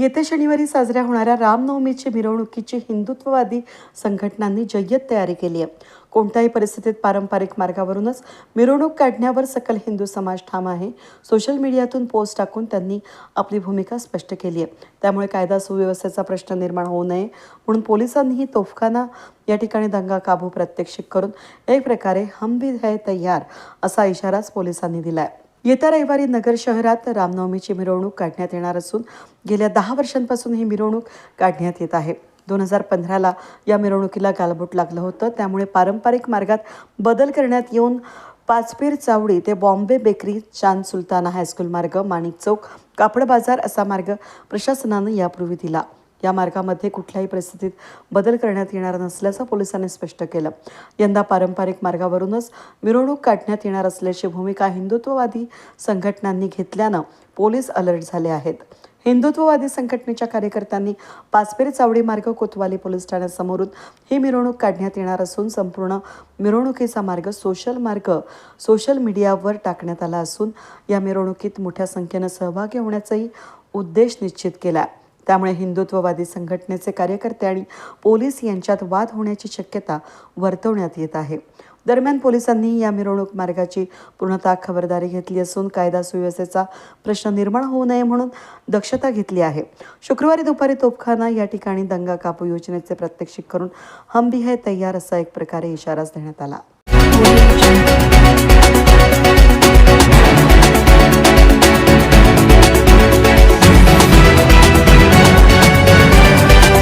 येत्या शनिवारी साजऱ्या होणाऱ्या रामनवमीची मिरवणुकीची हिंदुत्ववादी संघटनांनी जय्यत तयारी केली आहे. कोणत्याही परिस्थितीत पारंपरिक मार्गावरूनच मिरवणूक काढण्यावर सकल हिंदू समाज ठाम आहे. सोशल मीडियातून पोस्ट टाकून त्यांनी आपली भूमिका स्पष्ट केली आहे. त्यामुळे कायदा सुव्यवस्थेचा प्रश्न निर्माण होऊ नये म्हणून पोलिसांनीही तोफखाना या ठिकाणी दंगा काबू प्रात्यक्षिक करून एक प्रकारे हम भी है तयार असा इशाराच पोलिसांनी दिला आहे येत्या रविवारी नगर शहरात रामनवमीची मिरवणूक काढण्यात येणार असून गेल्या दहा वर्षांपासून ही मिरवणूक काढण्यात येत आहे. दोन हजार पंधराला या मिरवणुकीला गालबोट लागलं होतं. त्यामुळे पारंपरिक मार्गात बदल करण्यात येऊन पाचपीर चावडी ते Bombay bakery Chand Sultana high school मार्ग माणिक चौक कापड बाजार असा मार्ग प्रशासनानं यापूर्वी दिला. या मार्गामध्ये कुठल्याही परिस्थितीत बदल करण्यात येणार नसल्याचं पोलिसांनी स्पष्ट केलं. यंदा पारंपरिक मार्गावरूनच मिरवणूक काढण्यात येणार असल्याची भूमिका हिंदुत्ववादी संघटनांनी घेतल्यानं पोलीस अलर्ट झाले आहेत. हिंदुत्ववादी संघटनेच्या कार्यकर्त्यांनी पाचपेरी चावडी मार्ग कोतवाली पोलीस ठाण्यासमोरून ही मिरवणूक काढण्यात येणार असून संपूर्ण मिरवणुकीचा मार्ग सोशल मार्ग सोशल मीडियावर टाकण्यात आला असून या मिरवणुकीत मोठ्या संख्येनं सहभागी होण्याचाही उद्देश निश्चित केला त्यामुळे हिंदुत्ववादी संघटनेचे कार्यकर्ते आणि पोलीस यांच्यात वाद होण्याची शक्यता वर्तवण्यात येत आहे. दरम्यान पोलिसांनी या मिरवणूक मार्गाची पूर्णतः खबरदारी घेतली असून कायदा सुव्यवस्थेचा प्रश्न निर्माण होऊ नये म्हणून दक्षता घेतली आहे. शुक्रवारी दुपारी तोफखाना या ठिकाणी दंगा कापू योजनेचे प्रात्यक्षिक करून हम भी है तयार असा एक प्रकारे इशाराच देण्यात आला.